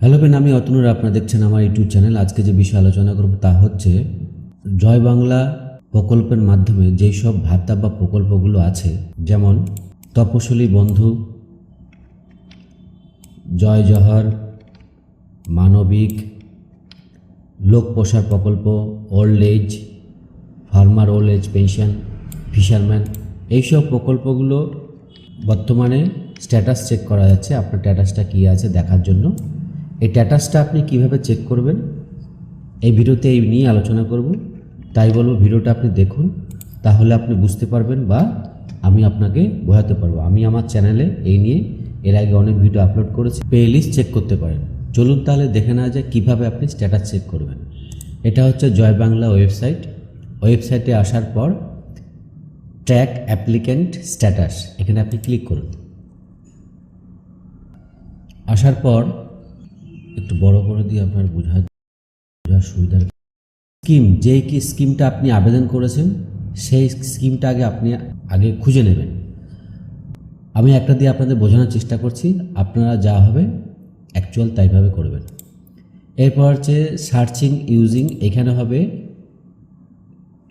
Hello Ben আমি অতনুর আপনারা দেখছেন আমার ইউটিউব চ্যানেল। আজকে যে বিষয়ে আলোচনা করব তা হচ্ছে জয় বাংলা প্রকল্পের মাধ্যমে যেই সব ভাতা বা প্রকল্পগুলো আছে, যেমন তপশিলি বন্ধু, জয় জহর মানবিক, লোক প্রসার প্রকল্প old age farmer old age pension fisherman এইসব প্রকল্পগুলো বর্তমানে স্ট্যাটাস চেক করা যাচ্ছে। আপনার স্ট্যাটাসটা কী আছে দেখার জন্য। এই স্ট্যাটাসটা আপনি কীভাবে চেক করবেন? এই ভিডিওতে এই নিয়ে আলোচনা করব। তাই বলব ভিডিওটা আপনি দেখুন, তাহলে আপনি বুঝতে পারবেন বা আমি আপনাকে বোঝাতে পারব। আমি আমার চ্যানেলে এই নিয়ে এর আগে অনেক ভিডিও আপলোড করেছি। প্লে লিস্ট চেক করতে পারেন। চলুন তাহলে দেখে নেওয়া যায় কীভাবে আপনি স্ট্যাটাস চেক করবেন। এটা হচ্ছে জয় বাংলা ওয়েবসাইট ওয়েবসাইটে আসার পর ট্র্যাক অ্যাপ্লিক্যান্ট স্ট্যাটাস এখানে আপনি ক্লিক করুন। আসার পর একটু বড় করে দিয়ে আপনার বোঝা বোঝার সুবিধার স্কিম, যেই কি স্কিমটা আপনি আবেদন করেছেন, সেই স্কিমটা আগে আপনি আগে খুঁজে নেবেন। আমি একটা দিয়ে আপনাদের বোঝানোর চেষ্টা করছি, আপনারা যা হবে অ্যাকচুয়াল তাইভাবে করবেন। এরপর হচ্ছে সার্চিং ইউজিং এখানে হবে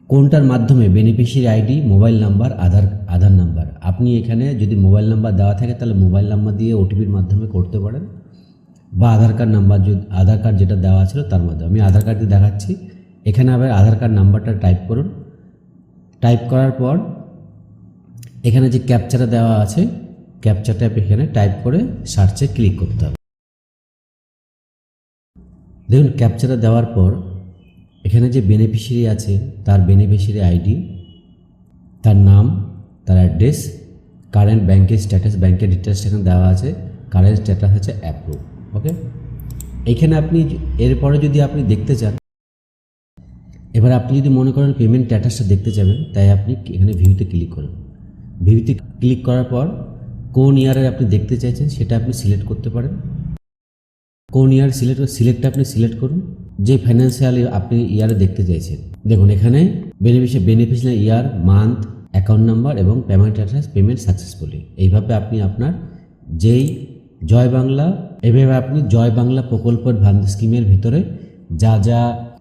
কোনটার মাধ্যমে beneficiary ID mobile number Aadhaar Aadhaar number আপনি এখানে যদি মোবাইল নাম্বার দেওয়া থাকে, তাহলে মোবাইল নাম্বার দিয়ে ওটিপির মাধ্যমে করতে পারেন। বা আধার কার্ড নাম্বার যদি আধার কার্ড যেটা দেওয়া ছিল তার মাধ্যমে আমি আধার কার্ড দিয়ে দেখাচ্ছি। এখানে আবার আধার কার্ড নাম্বারটা টাইপ করুন। টাইপ করার পর এখানে যে ক্যাপচাটা দেওয়া আছে ক্যাপচারটা এখানে টাইপ করে সার্চে ক্লিক করতে হবে। দেখুন ক্যাপচারটা দেওয়ার পর এখানে যে বেনিফিশিয়ারি আছে, তার বেনিফিশিয়ারি আইডি তার নাম, তার অ্যাড্রেস কারেন্ট ব্যাংকের স্ট্যাটাস ব্যাংকের ডিটেলস এখানে দেওয়া আছে। কারেন্ট স্ট্যাটাস হচ্ছে অ্যাপ্রুভ ওকে এইখানে আপনি এরপরে যদি আপনি দেখতে চান, এবার আপনি যদি মনে করেন পেমেন্ট স্ট্যাটাসটা দেখতে চাবেন তাই আপনি এখানে ভিউতে ক্লিক করুন। ভিউতে ক্লিক করার পর কোন ইয়ারে আপনি দেখতে চাইছেন সেটা আপনি সিলেক্ট করতে পারেন। কোন ইয়ার সিলেক্ট সিলেক্টটা আপনি সিলেক্ট করুন। যে ফাইন্যান্সিয়াল আপনি ইয়ারে দেখতে চাইছেন। দেখুন, এখানে beneficiary beneficial year month account number এবং পেমেন্ট অ্যাড্রেস পেমেন্ট সাকসেসফুলি এইভাবে আপনি আপনার যেই জয় বাংলা এভাবে আপনি জয় বাংলা প্রকল্পের ভান্দ স্কিমের ভিতরে যা যা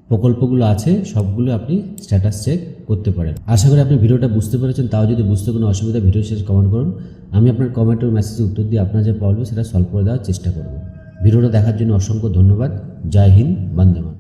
প্রকল্পগুলো আছে, সবগুলো আপনি স্ট্যাটাস চেক করতে পারেন। আশা করি আপনি ভিডিওটা বুঝতে পেরেছেন। তাও যদি বুঝতে কোনো অসুবিধা, ভিডিও শেষে কমেন্ট করুন। আমি আপনার কমেন্টের মেসেজে উত্তর দিয়ে আপনার যা প্রবলেম সেটা সলভ করে দেওয়ার চেষ্টা করব। ভিডিওটা দেখার জন্য অসংখ্য ধন্যবাদ। জয় হিন্দ, বন্দে।